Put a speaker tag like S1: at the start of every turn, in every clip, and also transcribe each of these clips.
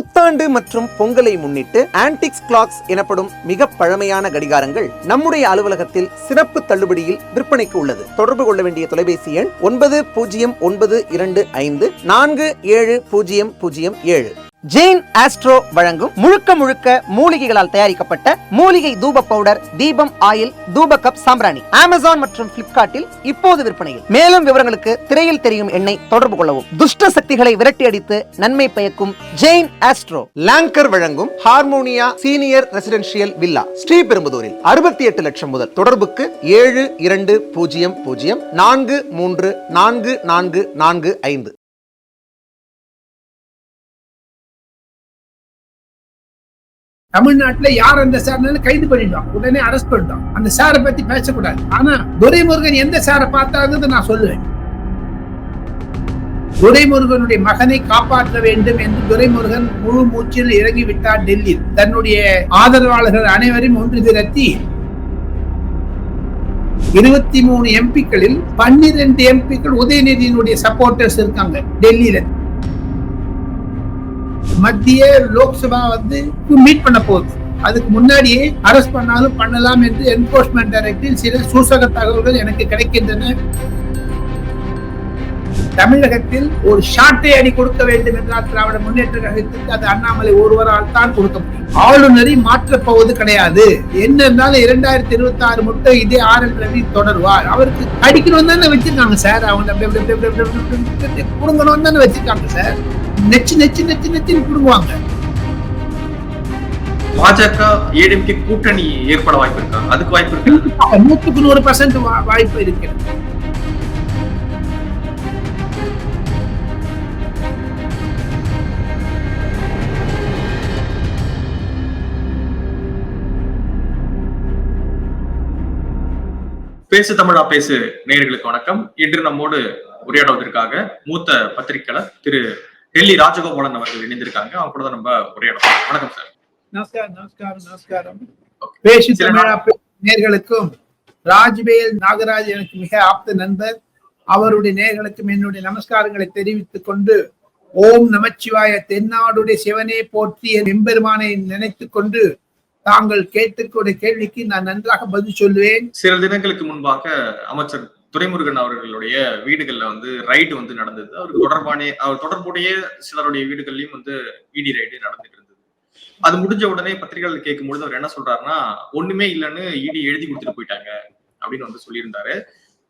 S1: புத்தாண்டு மற்றும் பொங்கலை முன்னிட்டு ஆன்டிக்ஸ் கிளாக்ஸ் எனப்படும் மிக பழமையான கடிகாரங்கள் நம்முடைய அலுவலகத்தில் சிறப்பு தள்ளுபடியில் விற்பனைக்கு உள்ளது. தொடர்பு கொள்ள வேண்டிய தொலைபேசி எண் ஒன்பது பூஜ்ஜியம் ஒன்பது இரண்டு ஐந்து நான்கு ஏழு பூஜ்ஜியம் பூஜ்ஜியம் ஏழு. ஜெயின் ஆஸ்ட்ரோ வழங்கும் முழுக்க முழுக்க மூலிகைகளால் தயாரிக்கப்பட்ட மூலிகை தூப பவுடர் தீபம் ஆயில் தூப கப் சாம்பிராணி. அமேசான் மற்றும் பிளிப்கார்ட்டில் இப்போது விற்பனையில். மேலும் விவரங்களுக்கு திரையில் தெரியும் எண்ணை தொடர்பு கொள்ளவும். துஷ்ட சக்திகளை விரட்டி அடித்து நன்மை பயக்கும் ஜெயின் ஆஸ்ட்ரோ லாங்கர் வழங்கும் ஹார்மோனியா சீனியர் ரெசிடென்ஷியல் வில்லா ஸ்ரீபெரும்புதூரில் அறுபத்தி எட்டு லட்சம் முதல் தொடர்புக்கு ஏழு இரண்டு பூஜ்ஜியம் பூஜ்ஜியம் நான்கு மூன்று நான்கு நான்கு நான்கு ஐந்து.
S2: தமிழ்நாட்டுல யார் அந்த சார்னாலும் கைது பண்ணிட்டோம் உடனே அரெஸ்ட் பண்ணிட்டோம் அந்த சாரை பத்தி பேசக்கூடாது. ஆனா துரைமுருகன் எந்த சாரை பார்த்தாங்கிறது நான் சொல்லுவேன். துரைமுருகனுடைய மகனை காப்பாற்ற வேண்டும் என்று துரைமுருகன் முழு மூச்சில் இறங்கி விட்டார் டெல்லியில். தன்னுடைய ஆதரவாளர்கள் அனைவரையும் ஒன்று திரட்டி இருபத்தி மூணு எம்பிக்களில் பன்னிரண்டு எம்பிக்கள் உதயநிதியினுடைய சப்போர்டர்ஸ் இருக்காங்க டெல்லியில. மத்திய லோக்சபா வந்து மீட் பண்ண போகுது அதுக்கு முன்னாடியே அரெஸ்ட் பண்ணாலும் பண்ணலாம் என்று என்போர்ஸ்மெண்ட் டைரக்டில் சில சூசக தகவல்கள் எனக்கு கிடைக்கின்றன தமிழகத்தில் ஒரு ஷாட்டை அடி கொடுக்க வேண்டும் என்றால் திராவிட முன்னேற்ற கழகத்திற்கு அது அண்ணாமலை ஒருவரால் தான் கொடுக்க முடியும் ஆளுநரை மாற்றப் போவது கிடையாது என்ன இருந்தாலும் இரண்டாயிரத்தி இருபத்தி ஆறு மட்டும் இதே ஆர் என் ரவி தொடர்வார் அவருக்கு அடிக்கணும் தானே வச்சிருக்காங்க சார் அவங்க குடுங்கணும் தானே வச்சிருக்காங்க சார் நெச்சு நெச்சு நெச்சு நெச்சுன்னு புடுங்குவாங்க.
S3: பாஜக ஏடிஎம்கே கூட்டணி ஏற்பட வாய்ப்பு இருக்கா? அதுக்கு வாய்ப்பு இருக்கு?
S2: நூற்றுக்கு நூறு பர்சன்ட் வாய்ப்பு இருக்கிறது
S3: பேசு தமிழா பேசு நேயர்களுக்கு வணக்கம். இன்று நம்மோடு உரையாடுவதற்காக மூத்த பத்திரிகையாளர் திரு டெல்லி ராஜகோபாலன் அவர்கள் இணைந்திருக்காங்க. அவங்க கூட தான் நம்ம உரையாடுவோம் வணக்கம் சார்.
S2: நமஸ்காரம் நமஸ்காரம் நமஸ்காரம். பேசி
S3: சில
S2: தமிழா பேசு நேர்களுக்கும் ராஜ்வேல் நாகராஜ் எனக்கு மிக ஆப்த நண்பர். அவருடைய நேர்களுக்கும் என்னுடைய நமஸ்காரங்களை தெரிவித்துக் கொண்டு ஓம் நமச்சிவாய தென்னாடுடைய சிவனே போற்றி என் எம்பெருமானை நினைத்துக் கொண்டு தாங்கள் கேட்டுக்கூடிய கேள்விக்கு நான் நன்றாக பதில் சொல்லுவேன்.
S3: சில தினங்களுக்கு முன்பாக அமைச்சர் துரைமுருகன் அவர்களுடைய வீடுகள்ல வந்து ரைடு வந்து நடந்தது. அவருக்கு தொடர்பான அவர் தொடர்புடைய சிலருடைய வீடுகள்லயும் வந்து இடி ரைடு நடந்துட்டு இருந்தது. அது முடிஞ்ச உடனே பத்திரிகைகள் கேட்கும் பொழுது அவர் என்ன சொல்றாருன்னா ஒண்ணுமே இல்லைன்னு இடி எழுதி கொடுத்துட்டு போயிட்டாங்க அப்படின்னு வந்து சொல்லியிருந்தாரு.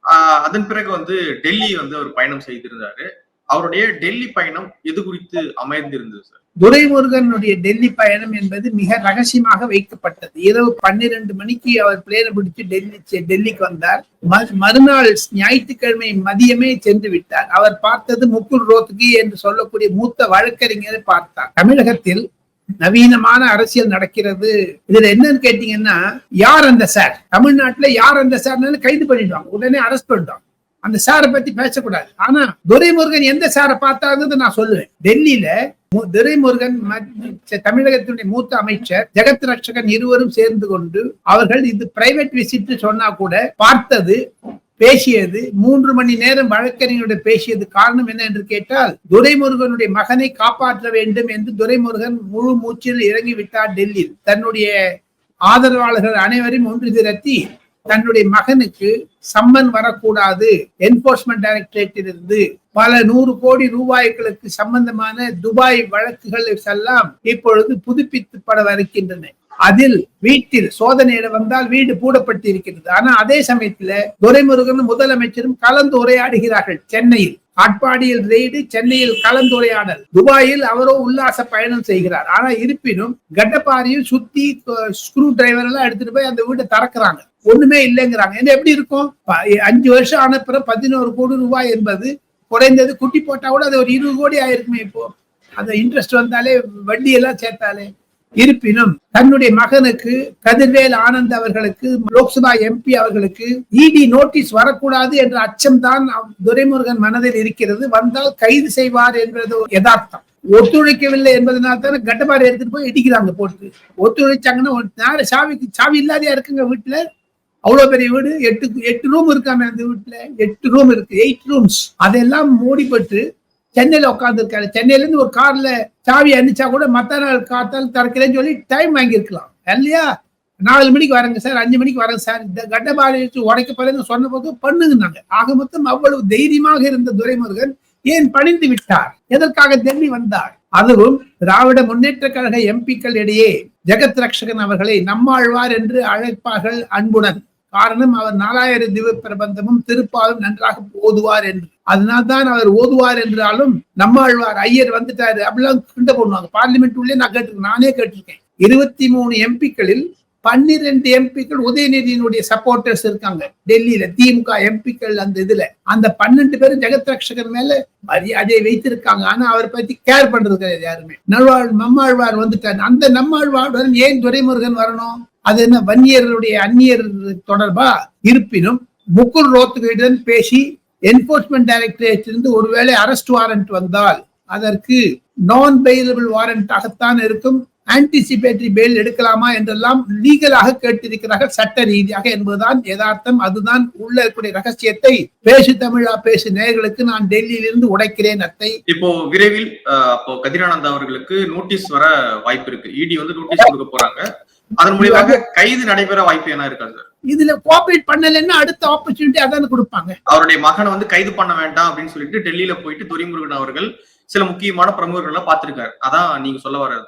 S3: ஆஹ் அதன் பிறகு வந்து டெல்லி வந்து அவர் பயணம் செய்திருந்தாரு. அவருடைய டெல்லி பயணம் எது குறித்து அமைந்திருந்தது சார்
S2: துரைமுருகனுடைய டெல்லி பயணம் என்பது மிக ரகசியமாக வைக்கப்பட்டது. இரவு பன்னிரண்டு மணிக்கு அவர் பிளேனை பிடிச்சு டெல்லி செ- டெல்லிக்கு வந்தார். ம- மறுநாள் ஞாயிற்றுக்கிழமை மதியமே சென்று விட்டார். அவர் பார்த்தது முக்குல் ரோத்கி என்று சொல்லக்கூடிய மூத்த வழக்கறிஞரை பார்த்தார். தமிழகத்தில் நவீனமான அரசியல் நடக்கிறது. இதுல என்னன்னு கேட்டீங்கன்னா யார் அந்த சார்? தமிழ்நாட்டுல யார் அந்த சார்னாலும் கைது பண்ணிடுவாங்க. உடனே அரெஸ்ட் பண்ணிடுவாங்க. அந்த சாரை பத்தி பேசக்கூடாது. ஆனா துரைமுருகன் எந்த சாரை பார்த்தாங்கிறது நான் சொல்லுவேன். டெல்லியில மு- துரைமுருகன் தமிழகத்தினுடைய மூத்த அமைச்சர் ஜெகத் ரட்சகன் இருவரும் சேர்ந்து கொண்டு அவர்கள் இது பிரைவேட் விசிட் சொன்னா கூட பார்த்தது பேசியது மூன்று மணி நேரம் வழக்கறிஞருடைய பேசியது காரணம் என்ன என்று கேட்டால் துரைமுருகனுடைய மகனை காப்பாற்ற வேண்டும் என்று துரைமுருகன் முழு மூச்சில் இறங்கி விட்டார் டெல்லியில். தன்னுடைய ஆதரவாளர்கள் அனைவரையும் ஒன்று திரட்டி தன்னுடைய மகனுக்கு சம்மன் வரக்கூடாது. என்போர்ஸ்மெண்ட் டைரக்டரேட்டில் இருந்து பல நூறு கோடி ரூபாய்களுக்கு சம்பந்தமான துபாய் வழக்குகள் எல்லாம் இப்பொழுது புதுப்பிக்கப்பட இருக்கின்றன அதில் வீட்டில் சோதனையிட வந்தால் வீடு பூடப்பட்டிருக்கிறது. ஆனா அதே சமயத்துல துரைமுருகனும் முதலமைச்சரும் கலந்து உரையாடுகிறார்கள் சென்னையில். காட்பாடியில் ரெய்டு சென்னையில் கலந்துரையாடல். துபாயில் அவரோ உல்லாச பயணம் செய்கிறார். ஆனா இருப்பினும் கட்டப்பாரியும் சுத்தி ஸ்க்ரூ டிரைவர் எல்லாம் எடுத்துட்டு போய் அந்த வீட்டை திறக்கிறாங்க. ஒண்ணுமே இல்லைங்கிறாங்க. ஏன்னா எப்படி இருக்கும்? அஞ்சு வருஷம் ஆன பிறகு பதினோரு கோடி ரூபாய் என்பது குறைந்தது. குட்டி போட்டா கூட அது ஒரு இருபது கோடி ஆயிருக்குமே இப்போ. அந்த இன்ட்ரெஸ்ட் வந்தாலே வட்டி எல்லாம் சேர்த்தாலே. இருப்பினும் தன்னுடைய மகனுக்கு கதிர்வேல் ஆனந்த் அவர்களுக்கு லோக்சபா எம்பி அவர்களுக்கு இடி நோட்டீஸ் வரக்கூடாது என்ற அச்சம்தான் துரைமுருகன் மனதில் இருக்கிறது. வந்தால் கைது செய்வார் என்பது யதார்த்தம். ஒத்துழைக்கவில்லை என்பதனால தானே கட்டப்பாறை எடுத்துட்டு போய் இடிக்கிறாங்க போட்டு. ஒத்துழைச்சாங்கன்னா ஒரு சாவிக்கு சாவி இல்லாதையா இருக்குங்க வீட்டுல? அவ்வளவு பெரிய வீடு? எட்டு எட்டு ரூம் இருக்காம அந்த வீட்டுல? எட்டு ரூம் இருக்கு. எயிட் ரூம்ஸ் அதெல்லாம் மூடிப்பட்டு சென்னையில உட்கார்ந்து இருக்காரு சென்னையில இருந்து ஒரு கார்ல சாவி அனுப்பிச்சா கூட மத்த நாள் காத்தால் திறக்கிறேன்னு சொல்லி டைம் வாங்கியிருக்கலாம். இல்லையா? நாலு மணிக்கு வரேங்க சார் அஞ்சு மணிக்கு வரேங்க சார். இந்த கட்டபாடி வச்சு உடைக்க போறேன்னு சொன்ன போது பண்ணுங்கன்னாங்க. ஆக மொத்தம் அவ்வளவு தைரியமாக இருந்த துரைமுருகன் ஏன் பணிந்து விட்டார்? எதற்காக தேடி வந்தார்? அதுவும் திராவிட முன்னேற்ற கழக எம்பிக்கள் இடையே ஜெகத் ரக்ஷகன் அவர்களை நம்மாழ்வார் என்று அழைப்பார்கள் அன்புடன். காரணம் அவர் நாலாயிர திவ்ய பிரபந்தமும் திருப்பாலும் நன்றாக ஓதுவார் என்று. அதனால்தான் அவர் ஓதுவார் என்றாலும் நம்மாழ்வார் ஐயர் வந்துட்டாரு. அப்படிலாம் கிண்ட போடுவாங்க பார்லிமெண்ட் உள்ளே நான் கேட்டிருக்கேன். நானே கேட்டிருக்கேன். இருபத்தி மூணு எம்பிக்களில் பன்னிரெண்டு எம்பிக்கள் உதயநிதியினுடைய சப்போர்டர்ஸ் இருக்காங்க. டெல்லியில திமுக எம்பிக்கள் அந்த இதுல. அந்த பன்னெண்டு பேரும் ஜெகத் ரக்ஷகர் மேல மரியாதையை வைத்திருக்காங்க. ஆனா அவரை பத்தி கேர் பண்றது கிடையாது யாருமே. நல்வாழ் நம்மாழ்வார் வந்துட்டார். அந்த நம்மாழ்வாருடன் ஏன் துரைமுருகன் வரணும்? அது என்ன வன்னியர்களுடைய அந்நியர் தொடர்பா? இருப்பினும் முகுல் ரோத்துகையுடன் பேசி என்போர்ஸ்மெண்ட் டைரக்டரேட் இருந்து ஒருவேளை அரெஸ்ட் வாரண்ட் வந்தால் அதற்கு நான் பெயிலபிள் வாரண்டாகத்தான் இருக்கும். ஆன்டிசிபேட்டரி பெயில் எடுக்கலாமா என்றெல்லாம் லீகலாக கேட்டிருக்கிறார்கள் சட்ட ரீதியாக என்பதுதான் யதார்த்தம். அதுதான் உள்ள இருக்கக்கூடிய ரகசியத்தை பேசு தமிழா பேசு நேயர்களுக்கு நான் டெல்லியிலிருந்து உடைக்கிறேன் அத்தை.
S3: இப்போ விரைவில் அப்போ கதிரானந்த் அவர்களுக்கு நோட்டீஸ் வர வாய்ப்பு இருக்கு. இடி வந்து நோட்டீஸ் கொடுக்க போறாங்க. அதன் மூலியமாக கைது நடைபெற வாய்ப்பு என்ன இருக்கா சார்
S2: இதுல கோஆபரேட் பண்ணலைன்னா அடுத்த ஆப்பர்ச்சுனிட்டி அதான கொடுப்பாங்க.
S3: அவருடைய மகனை வந்து கைது பண்ண வேண்டாம் அப்படின்னு சொல்லிட்டு டெல்லியில போயிட்டு துரைமுருகன் அவர்கள் சில முக்கியமான பிரமுகர்களை பார்த்திருக்காரு. அதான் நீங்க சொல்ல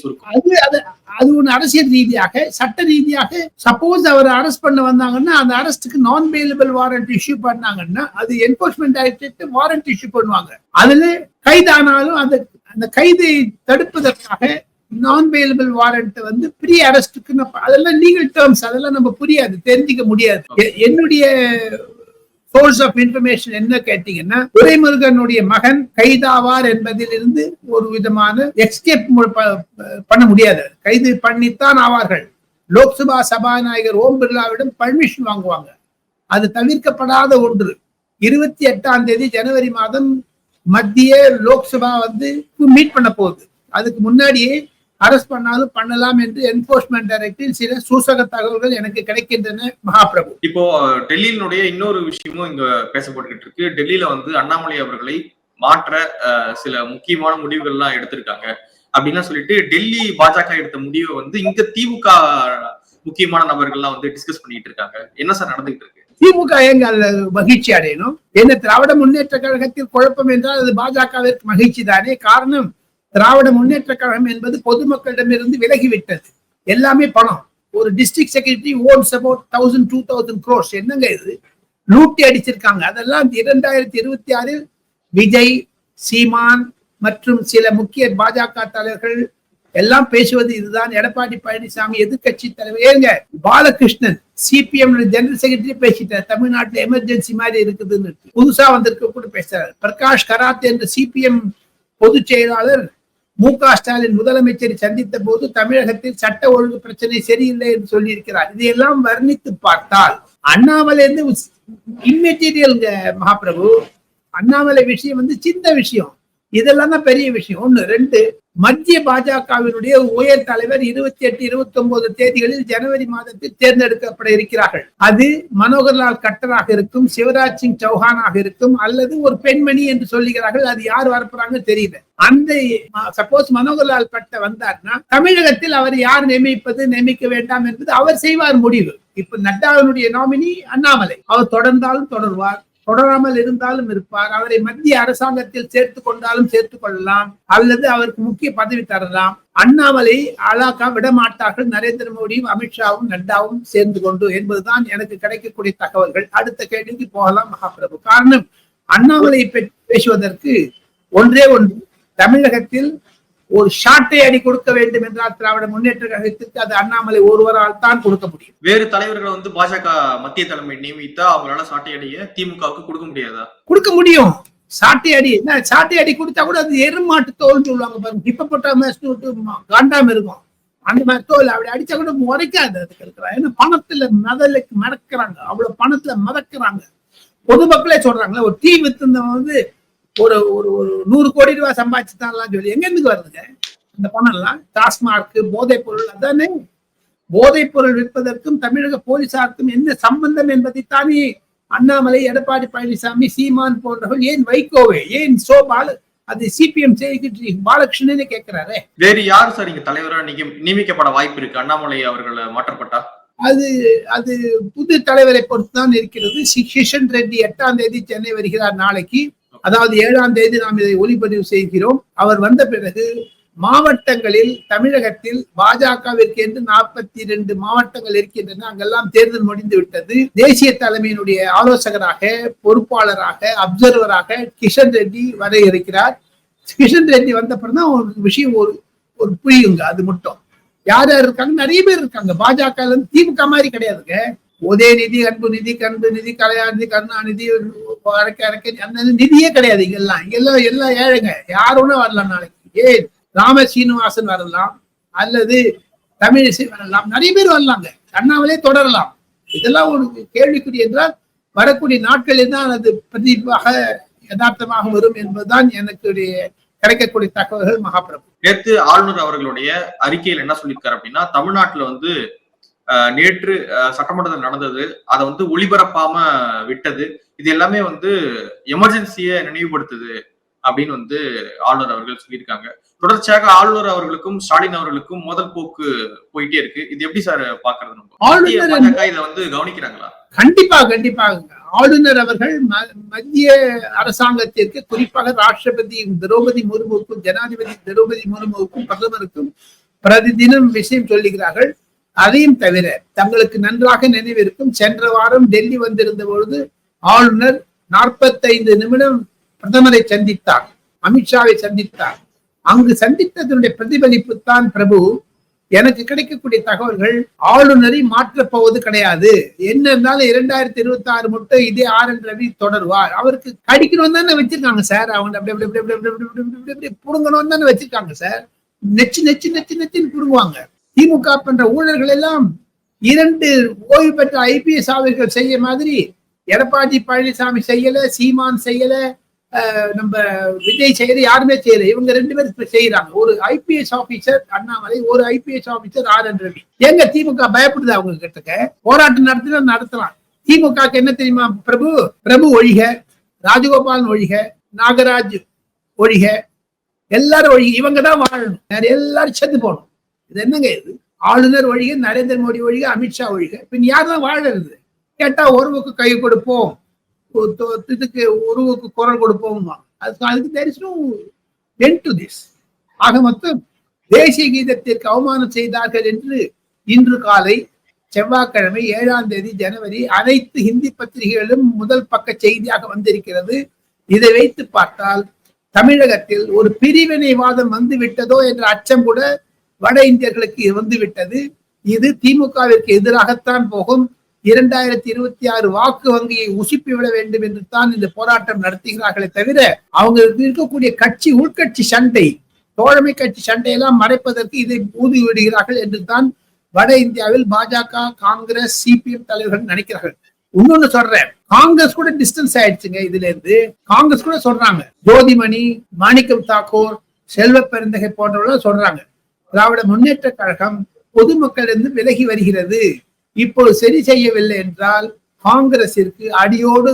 S3: சுருக்கம்.
S2: அது அது அது ஒண்ணு அரசியல் ரீதியாக சட்ட ரீதியாக சப்போஸ் அவர் அரெஸ்ட் பண்ண வந்தாங்கன்னா அந்த அரெஸ்டுக்கு நான் பெயிலபிள் வாரண்ட் இஷ்யூ பண்ணாங்கன்னா அது என்போர்ஸ்மெண்ட் டைரக்டரேட் வாரண்ட் இஷ்யூ பண்ணுவாங்க. அதுல கைதானாலும் அந்த அந்த கைதை தடுப்பதற்காக நான் பெயிலபிள் வாரண்ட் வந்து ப்ரீ அரெஸ்டுக்கு அதெல்லாம் லீகல் டேர்ம்ஸ் அதெல்லாம் நம்ம புரியாது தெரிஞ்சுக்க முடியாது. என்னுடைய சோர்ஸ் ஆஃப் இன்ஃபர்மேஷன் என்ன கேட்டீங்கன்னா துரைமுருகனுடைய மகன் கைதாவார் என்பதிலிருந்து ஒரு விதமான எஸ்கேப் பண்ண முடியாது. கைது பண்ணித்தான் ஆவார்கள். லோக்சபா சபாநாயகர் ஓம் பிர்லாவிடம் பர்மிஷன் வாங்குவாங்க. அது தவிர்க்கப்படாத ஒன்று. இருபத்தி எட்டாம் தேதி ஜனவரி மாதம் மத்திய லோக்சபா வந்து மீட் பண்ண போகுது. அதுக்கு முன்னாடியே அரெஸ்ட் பண்ணாலும் பண்ணலாம் என்று என்போர்ஸ்மெண்ட் டைரக்டில் சில சூசக தகவல்கள் எனக்கு கிடைக்கின்றன மகாபிரபு.
S3: இப்போ டெல்லியினுடைய இன்னொரு விஷயமும் இங்க பேசப்பட்டுக்கிட்டு இருக்கு. டெல்லியில வந்து அண்ணாமலை அவர்களை மாற்ற சில முக்கியமான முடிவுகள்லாம் எடுத்திருக்காங்க. அப்படின்னு சொல்லிட்டு டெல்லி பாஜக எடுத்த முடிவை வந்து இங்க திமுக முக்கியமான நபர்கள்லாம் வந்து டிஸ்கஸ் பண்ணிட்டு இருக்காங்க. என்ன சார் நடந்துகிட்டு இருக்கு?
S2: திமுக எங்க மகிழ்ச்சி அடையணும்? என்ன திராவிட முன்னேற்ற கழகத்தில் குழப்பம் என்றால் அது பாஜகவிற்கு மகிழ்ச்சி தானே? காரணம் திராவிட முன்னேற்ற கழகம் என்பது பொதுமக்களிடமிருந்து விலகிவிட்டது. எல்லாமே பணம். ஒரு district secretary owns about thousand two thousand crores என்னங்க இது? லூட்டி அடிச்சிருக்காங்க. அதெல்லாம் இரண்டாயிரத்தி இருபத்தி ஆறில் விஜய் சீமான் மற்றும் சில முக்கிய பாஜக தலைவர்கள் எல்லாம் பேசுவது இதுதான். எடப்பாடி பழனிசாமி எதிர்க்கட்சி தலைவர். ஏங்க பாலகிருஷ்ணன் சிபிஎம் ஜெனரல் செக்ரட்டரி பேசிட்டார். தமிழ்நாட்டுல எமர்ஜென்சி மாதிரி இருக்குதுன்னு. புதுசா வந்திருக்க கூட பேசுறாரு. பிரகாஷ் கராத் என்ற சிபிஎம் பொதுச் செயலாளர் மு க ஸ்டாலின் முதலமைச்சரை சந்தித்த போது தமிழகத்தில் சட்ட ஒழுங்கு பிரச்சனை சரியில்லை என்று சொல்லியிருக்கிறார். இதையெல்லாம் வர்ணித்து பார்த்தால் அண்ணாமலை இருந்து இம்மெட்டீரியல் மகாபிரபு. அண்ணாமலை விஷயம் வந்து சின்ன விஷயம். இதெல்லாம் தான் பெரிய விஷயம். ஒண்ணு ரெண்டு மத்திய பாஜகவினுடைய உயர் தலைவர் இருபத்தி எட்டு இருபத்தி ஒன்பது தேதிகளில் ஜனவரி மாதத்தில் தேர்ந்தெடுக்கப்பட இருக்கிறார்கள். அது மனோகர்லால் கட்டராக இருக்கும் சிவராஜ் சிங் சௌஹானாக இருக்கும் அல்லது ஒரு பெண்மணி என்று சொல்லுகிறார்கள் அது யார் வரப்போறாங்க தெரியல. அந்த சப்போஸ் மனோகர்லால் கட்ட வந்தார்னா தமிழகத்தில் அவர் யார் நியமிப்பது நியமிக்க வேண்டாம் என்பது அவர் செய்வார் முடிவு. இப்ப நட்டாவினுடைய நாமினி அண்ணாமலை. அவர் தொடர்ந்தாலும் தொடர்வார். தொடராமல் இருந்தாலும் இருப்பார். அவரை மத்திய அரசாங்கத்தில் சேர்த்து கொண்டாலும் சேர்த்துக் கொள்ளலாம். அல்லது அவருக்கு முக்கிய பதவி தரலாம். அண்ணாமலை அலாக்கா விடமாட்டார்கள். நரேந்திர மோடியும் அமித்ஷாவும் நட்டாவும் சேர்ந்து கொண்டு என்பதுதான் எனக்கு கிடைக்கக்கூடிய தகவல்கள். அடுத்த கேள்விக்கு போகலாம் மகாபிரபு. காரணம் அண்ணாமலை பேசுவதற்கு ஒன்றே ஒன்று. தமிழகத்தில் ஒரு ஷாட்டை அடி கொடுக்க வேண்டும் என்றால் திராவிட முன்னேற்ற கழகத்திற்கு அது அண்ணாமலை ஒருவரால் தான் கொடுக்க முடியும்.
S3: வேறு தலைவர்களை வந்து பாஜக மத்திய தலைமை நியமித்தா அவங்களால சாட்டை அடைய திமுகவுக்கு கொடுக்க முடியாதா?
S2: கொடுக்க முடியும். சாட்டை அடி என்ன சாட்டை அடி கொடுத்தா கூட அது எருமாட்டு தோல்னு சொல்லுவாங்க பாருங்க. இப்ப போட்ட காண்டாம இருக்கும். அந்த மாதிரி தோல் அப்படி அடிச்சா கூட முறைக்காது அதுக்கு இருக்கிறா ஏன்னா பணத்துல மதலுக்கு மறக்கிறாங்க. அவ்வளவு பணத்துல மறக்கிறாங்க பொதுமக்களே சொல்றாங்களே ஒரு தீ வித்துந்தவன் வந்து ஒரு ஒரு ஒரு நூறு கோடி ரூபாய் சம்பாதிச்சுட்டான்லாம் சொல்லி எங்க இருந்து வருதுங்க? அந்த பணம் எல்லாம் டாஸ்மார்க் போதைப் பொருள் அதானே? போதைப் பொருள் விற்பதற்கும் தமிழக போலீசாருக்கும் என்ன சம்பந்தம் என்பதைத்தானே அண்ணாமலை எடப்பாடி பழனிசாமி சீமான் போன்றவர்கள் ஏன் வைகோவே ஏன் சோபால் அது சிபிஎம் செக்ரட்டரி பாலகிருஷ்ணனே கேட்கிறாரே.
S3: வேறு யார் சார் இங்க தலைவரா நீங்க நியமிக்கப்பட வாய்ப்பு இருக்கு? அண்ணாமலை அவர்களை மாற்றப்பட்டா?
S2: அது அது புது தலைவரை பொறுத்து தான் இருக்கிறது. சி- கிஷன் ரெட்டி எட்டாம் தேதி சென்னை வருகிறார் நாளைக்கு. அதாவது ஏழாம் தேதி நாம் இதை ஒளிப்பதிவு செய்கிறோம். அவர் வந்த பிறகு மாவட்டங்களில் தமிழகத்தில் பாஜகவிற்கு என்று நாற்பத்தி இரண்டு மாவட்டங்கள் இருக்கின்றன. அங்கெல்லாம் தேர்தல் முடிந்து விட்டது. தேசிய தலைமையினுடைய ஆலோசகராக பொறுப்பாளராக அப்சர்வராக கிஷன் ரெட்டி வர இருக்கிறார். கிஷன் ரெட்டி வந்த பிறந்தான் ஒரு விஷயம் ஒரு ஒரு புரியுங்க அது மட்டும். யார் யார் இருக்காங்க? நிறைய பேர் இருக்காங்க. பாஜக திமுக மாதிரி கிடையாதுங்க. உதயநிதி அன்பு நிதி கண்பு நிதி கலையாநிதி கருணாநிதி அரைக்க அரைக்க அந்த நிதியே கிடையாது இங்கெல்லாம். இங்கெல்லாம் எல்லாம் ஏழைங்க. யார் வரலாம் நாளைக்கு. ஏன்? ராம சீனிவாசன் வரலாம். அல்லது தமிழிசை வரலாம். நிறைய பேர் வரலாங்க. அண்ணாமலே தொடரலாம். இதெல்லாம் ஒரு கேள்விக்குறி என்றால் வரக்கூடிய நாட்களில் தான் அது பிரதிப்பாக யதார்த்தமாக வரும் என்பதுதான் எனக்கு கிடைக்கக்கூடிய தகவல்கள் மகாபிரபு.
S3: நேற்று ஆளுநர் அவர்களுடைய அறிக்கையில் என்ன சொல்லியிருக்காரு அப்படின்னா தமிழ்நாட்டுல வந்து நேற்று சட்டமன்றத்தில் நடந்தது. அதை வந்து ஒளிபரப்பாம விட்டது. இது எல்லாமே வந்து எமர்ஜென்சியை நினைவுபடுத்துது அப்படின்னு வந்து ஆளுநர் அவர்கள் சொல்லியிருக்காங்க. தொடர்ச்சியாக ஆளுநர் அவர்களுக்கும் ஸ்டாலின் அவர்களுக்கும் மோதல் போக்கு போயிட்டே இருக்கு. இது எப்படி சார் பாக்குறது நம்ம? இதை வந்து கவனிக்கிறாங்களா?
S2: கண்டிப்பா கண்டிப்பாக ஆளுநர் அவர்கள் மத்திய அரசாங்கத்திற்கு குறிப்பாக ராஷ்டிரபதி திரௌபதி முர்முவுக்கும் ஜனாதிபதி திரௌபதி முர்முவுக்கும் பிரதமருக்கும் பிரதிதினம் விஷயம் சொல்லுகிறார்கள். அதையும் தவிர தங்களுக்கு நன்றாக நினைவிருக்கும் சென்ற வாரம் டெல்லி வந்திருந்த பொழுது ஆளுநர் நாற்பத்தைந்து நிமிடம் பிரதமரை சந்தித்தார் அமித்ஷாவை சந்தித்தார் அங்கு சந்தித்ததனுடைய பிரதிபலிப்பு தான் பிரபு எனக்கு கிடைக்கக்கூடிய தகவல்கள் ஆளுநரை மாற்றப்போவது கிடையாது என்ன இருந்தாலும் இரண்டாயிரத்தி இருபத்தி ஆறு மட்டும் இதே ஆர் என் ரவி தொடர்வார் அவருக்கு கடிக்கணும் தானே வச்சிருக்காங்க சார் அவங்க அப்படி அப்படி அப்படி அப்படி அப்படி அப்படி புடுங்கணும் தானே வச்சிருக்காங்க சார் நெச்சு நெச்சு நெச்சு நெச்சுன்னு புடுங்குவாங்க திமுக பண்ற ஊழல்கள் எல்லாம் இரண்டு ஓய்வு பெற்ற ஐபிஎஸ் ஆவர்கள் செய்ய மாதிரி எடப்பாடி பழனிசாமி செய்யல சீமான் செய்யல நம்ம விஜய் செய்யல யாருமே செய்யல. இவங்க ரெண்டு பேரும் இப்ப செய்யறாங்க. ஒரு ஐபிஎஸ் ஆபீசர் அண்ணாமலை ஒரு IPS officer R N Ravi. எங்க திமுக பயப்படுது அவங்க கிட்டக்க போராட்டம் நடத்தினா நடத்தலாம். திமுக என்ன தெரியுமா பிரபு? பிரபு ஒழிக ராஜகோபாலன் ஒழிக நாகராஜ் ஒழிக எல்லாரும் ஒழிக. இவங்க தான் வாழணும் எல்லாரும் செத்து போகணும். இது என்னங்க இது? ஆளுநர் வழிக நரேந்திர மோடி வழிக அமித்ஷா வழிக. பின் யார் தான் வாழறது? கேட்டா உறவுக்கு கை கொடுப்போம். இதுக்கு உறவுக்கு குரல் கொடுப்போம் அதுக்கு அதுக்கு there is ஆக மொத்தம் தேசிய கீதத்திற்கு அவமானம் செய்தார்கள் என்று இன்று காலை செவ்வாய்க்கிழமை ஏழாம் தேதி ஜனவரி அனைத்து ஹிந்தி பத்திரிகைகளும் முதல் பக்க செய்தியாக வந்திருக்கிறது. இதை வைத்து பார்த்தால் தமிழகத்தில் ஒரு பிரிவினைவாதம் வந்து விட்டதோ என்ற அச்சம் கூட வட இந்தியர்களுக்கு வந்துவிட்டது. இது திமுகவிற்கு எதிராகத்தான் போகும். இரண்டாயிரத்தி இருபத்தி ஆறு வாக்கு வங்கியை உசுப்பி விட வேண்டும் என்று தான் இந்த போராட்டம் நடத்துகிறார்களே தவிர அவங்க இருக்கக்கூடிய கட்சி உள்கட்சி சண்டை தோழமை கட்சி சண்டையெல்லாம் மறைப்பதற்கு இதை ஊதி விடுகிறார்கள் என்று தான் வட இந்தியாவில் பாஜக காங்கிரஸ் சிபிஎம் தலைவர்கள் நினைக்கிறார்கள். இன்னொன்னு சொல்றேன். காங்கிரஸ் கூட டிஸ்டன்ஸ் ஆயிடுச்சுங்க இதுல இருந்து காங்கிரஸ் கூட சொல்றாங்க. ஜோதிமணி மாணிக்கம் தாக்கூர் செல்வ பெருந்தகை போன்றவர்கள் சொல்றாங்க. திராவிட முன்னேற்ற கழகம் பொதுமக்களிருந்து விலகி வருகிறது. இப்போது சரி செய்யவில்லை என்றால் காங்கிரசிற்கு அடியோடு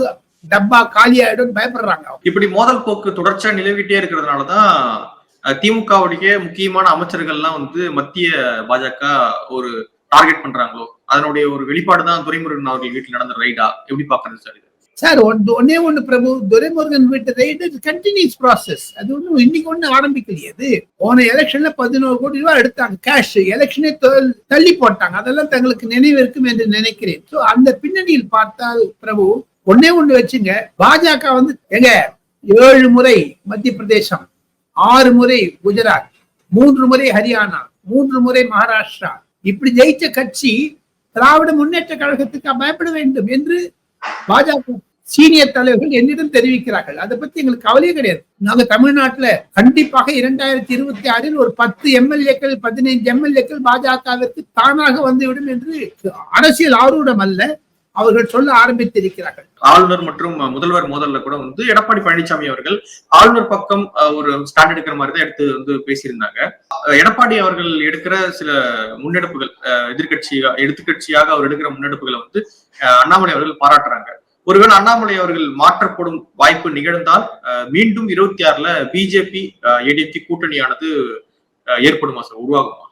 S2: டப்பா காலியாயிடும் பயப்படுறாங்க
S3: இப்படி மோதல் போக்கு தொடர்ச்சியா நிலவிட்டே இருக்கிறதுனாலதான் திமுகவுடைய முக்கியமான அமைச்சர்கள்லாம் வந்து மத்திய பாஜக ஒரு டார்கெட் பண்றாங்களோ அதனுடைய ஒரு வெளிப்பாடு தான் துரைமுருகன் அவர்கள் வீட்டில் நடந்த ரைடா. எப்படி பாக்குறது சார்
S2: சார் ஒன்னே ஒண்ணு பிரபு துரைமுருகன் வீட்டு ரைடு கண்டினியூஸ் ப்ராசஸ் அது ஒன்றும் இன்னைக்கு ஒண்ணு ஆரம்பிக்கலையே அது. போன எலெக்ஷன்ல பதினோரு கோடி ரூபாய் எடுத்தாங்க கேஷ் எலெக்ஷனே தள்ளி போட்டாங்க. அதெல்லாம் தங்களுக்கு நினைவு இருக்கும் என்று நினைக்கிறேன். சோ அந்த பின்னணியில் பார்த்தால் பிரபு ஒன்னே ஒண்ணு வச்சுங்க. பாஜக வந்து எங்க ஏழு முறை மத்திய பிரதேசம் ஆறு முறை குஜராத் மூன்று முறை ஹரியானா மூன்று முறை மகாராஷ்டிரா. இப்படி ஜெயிச்ச கட்சி திராவிட முன்னேற்ற கழகத்துக்கு பயப்பட வேண்டும் என்று பாஜக சீனியர் தலைவர்கள் என்னிடம் தெரிவிக்கிறார்கள். அதை பத்தி எங்களுக்கு கவலையே கிடையாது. நாங்க தமிழ்நாட்டுல கண்டிப்பாக இரண்டாயிரத்தி இருபத்தி ஆறில் ஒரு பத்து எம்எல்ஏக்கள் பதினைந்து எம்எல்ஏக்கள் பாஜகவிற்கு தானாக வந்துவிடும் என்று அரசியல் ஆர்வம் அல்ல. அவர்கள் சொல்ல ஆரம்பித்திருக்கிறார்கள்.
S3: ஆளுநர் மற்றும் முதல்வர் மோதல்ல கூட வந்து எடப்பாடி பழனிசாமி அவர்கள் ஆளுநர் பக்கம் ஒரு ஸ்டாண்ட் எடுக்கிற மாதிரி தான் எடுத்து வந்து பேசியிருந்தாங்க. எடப்பாடி அவர்கள் எடுக்கிற சில முன்னெடுப்புகள் அஹ், எதிர்க்கட்சியா எடுத்துக்கட்சியாக அவர் எடுக்கிற முன்னெடுப்புகளை வந்து அஹ், அண்ணாமலை அவர்கள் பாராட்டுறாங்க. ஒருவேளை அண்ணாமலை அவர்கள் மாற்றப்படும் வாய்ப்பு நிகழ்ந்தால் அஹ், மீண்டும் இருபத்தி ஆறுல பிஜேபி ஏடிஎம்கே கூட்டணியானது ஏற்படுமா சார்? உருவாகுமா?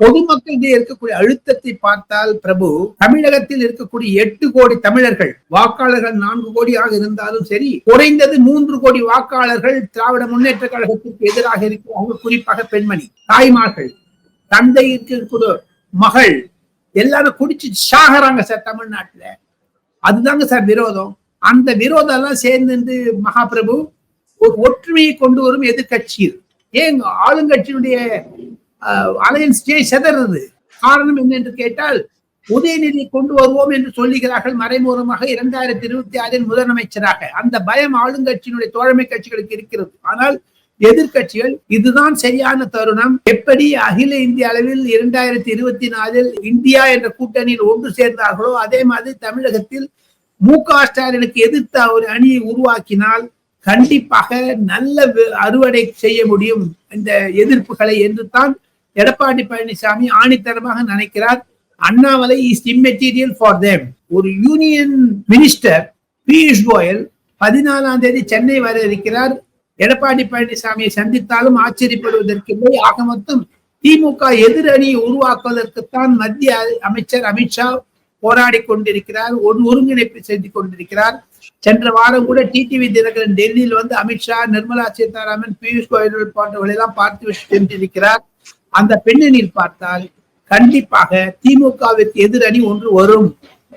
S2: பொதுமக்களிடையே இருக்கக்கூடிய அழுத்தத்தை பார்த்தால் பிரபு தமிழகத்தில் இருக்கக்கூடிய எட்டு கோடி தமிழர்கள் வாக்காளர்கள் நான்கு கோடியாக இருந்தாலும் சரி குறைந்தது மூன்று கோடி வாக்காளர்கள் திராவிட முன்னேற்ற கழகத்திற்கு எதிராக இருக்கிறார்கள் குறிப்பாக பெண்மணி தாய்மார்கள் தந்தைக்கு இருக்கக்கூடிய மகள் எல்லாரும் குடிச்சு சாகறாங்க சார் தமிழ்நாட்டுல. அதுதாங்க சார் விரோதம். அந்த விரோதம் எல்லாம் சேர்ந்து மகாபிரபு ஒரு ஒற்றுமையை கொண்டு வரும் எதிர்கட்சியில் ஏன் ஆளுங்கட்சியினுடைய அலையன்ஸ் செதறது. காரணம் என்ன என்று கேட்டால் உதயநிதி கொண்டு வருவோம் என்று சொல்லுகிறார்கள் மறைமுகமாக இரண்டாயிரத்தி இருபத்தி ஆறில் முதலமைச்சராக. அந்த பயம் ஆளுங்கட்சியினுடைய தோழமை கட்சிகளுக்கு இருக்கிறது. ஆனால் எதிர்கட்சிகள் இதுதான் சரியான தருணம். எப்படி அகில இந்திய அளவில் இரண்டாயிரத்தி இருபத்தி நாலில் இந்தியா என்ற கூட்டணியில் ஒன்று சேர்ந்தார்களோ அதே மாதிரி தமிழகத்தில் மு க ஸ்டாலினுக்கு எதிர்த்த ஒரு அணியை உருவாக்கினால் கண்டிப்பாக நல்ல அறுவடை செய்ய முடியும். இந்த எதிர்ப்புகளை என்று தான் எடப்பாடி பழனிசாமி ஆணித்தரமாக நினைக்கிறார். Annamalai is immaterial for them ஒரு யூனியன் மினிஸ்டர் பியூஷ் கோயல் பதினாலாம் தேதி சென்னை வர இருக்கிறார். எடப்பாடி பழனிசாமியை சந்தித்தாலும் ஆச்சரியப்படுவதற்கில்லை ஆக மொத்தம் திமுக எதிர் அணியை உருவாக்குவதற்குத்தான் மத்திய அமைச்சர் அமித்ஷா போராடி கொண்டிருக்கிறார். ஒரு ஒருங்கிணைப்பு செய்து கொண்டிருக்கிறார். சென்ற வாரம் கூட டிடிவி தினகரன் டெல்லியில் வந்து அமித்ஷா நிர்மலா சீதாராமன் பியூஷ் கோயல் போன்றவர்களெல்லாம் பார்த்து சென்றிருக்கிறார். அந்த பின்னணியில் பார்த்தால் கண்டிப்பாக திமுகவிற்கு எதிரணி ஒன்று வரும்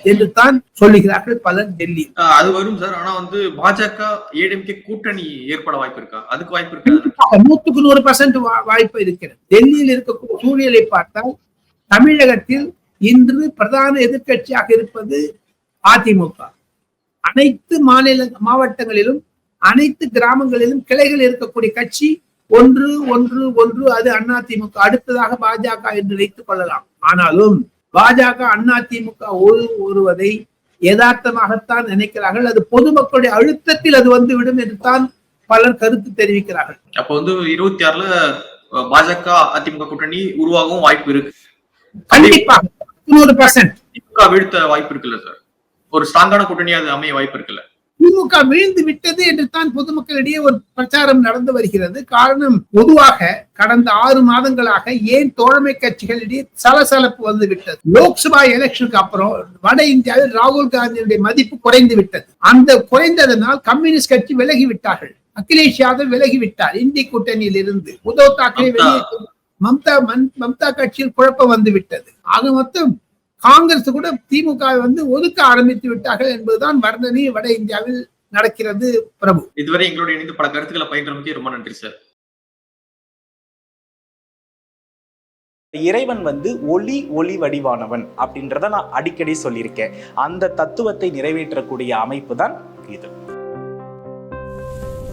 S2: என்று தான் சொல்லுகிறார்கள் பலர் டெல்லி.
S3: அது வரும் சார். ஆனா வந்து பாஜக ஏடிஎம்கே கூட்டணி ஏற்பட வாய்ப்பு இருக்கா? அதுக்கு வாய்ப்பு இருக்கா?
S2: நூற்றுக்கு நூறு பர்சன்ட் வாய்ப்பு இருக்கிறது. டெல்லியில் இருக்கக்கூடிய சூழ்நிலை பார்த்தால் தமிழகத்தில் இன்று பிரதான எதிர்க்கட்சியாக இருப்பது அதிமுக. அனைத்து மாநில மாவட்டங்களிலும் அனைத்து கிராமங்களிலும் கிளைகள் இருக்கக்கூடிய கட்சி ஒன்று ஒன்று ஒன்று அது அதிமுக அடுத்ததாக பாஜக என்று வைத்துக் கொள்ளலாம். ஆனாலும் பாஜக அதிமுக ஒரு ஒருவதை யதார்த்தமாகத்தான் நினைக்கிறார்கள். அது பொதுமக்களுடைய அழுத்தத்தில் அது வந்துவிடும் என்று தான் பலர் கருத்து தெரிவிக்கிறார்கள்.
S3: அப்ப வந்து இருபத்தி ஆறுல பாஜக அதிமுக கூட்டணி உருவாகவும் வாய்ப்பு இருக்கு.
S2: கண்டிப்பாக
S3: வீழ்த்த வாய்ப்பு இருக்குல்ல சார்? ஒரு ஸ்ட்ராங்கான கூட்டணி அது அமைய வாய்ப்பு இருக்குல்ல?
S2: திமுக வீழ்ந்து விட்டது என்று தான் பொதுமக்களிடையே ஒரு பிரச்சாரம் நடந்து வருகிறது. காரணம் பொதுவாக கடந்த ஆறு மாதங்களாக ஏன் தோழமை கட்சிகளிடையே சலசலப்பு வந்து விட்டது? லோக்சபா எலெக்ஷனுக்கு அப்புறம் வட இந்தியாவில் ராகுல் காந்தியுடைய மதிப்பு குறைந்து விட்டது. அந்த குறைந்ததனால் கம்யூனிஸ்ட் கட்சி விலகி விட்டார்கள். அகிலேஷ் யாதவ் விலகி விட்டார். இந்தி கூட்டணியில் இருந்து உத்தவ் தாக்கரே
S3: மம்தா.
S2: வெளியே மம்தா மம்தா கட்சியில் குழப்பம் வந்து விட்டது. ஆக மொத்தம் காங்கிரஸ் கூட திமுக வந்து ஒதுக்க ஆரம்பித்து விட்டார்கள் என்பதுதான் வர்ணனை வட இந்தியாவில் நடக்கிறது பிரபு.
S3: இதுவரை எங்களுடைய இணைந்து பல கருத்துக்களை பகிர்ந்தமைக்கு ரொம்ப நன்றி சார்.
S4: இறைவன் வந்து ஒளி ஒளி வடிவானவன் அப்படின்றத நான் அடிக்கடி சொல்லியிருக்கேன். அந்த தத்துவத்தை நிறைவேற்றக்கூடிய அமைப்பு தான் இது.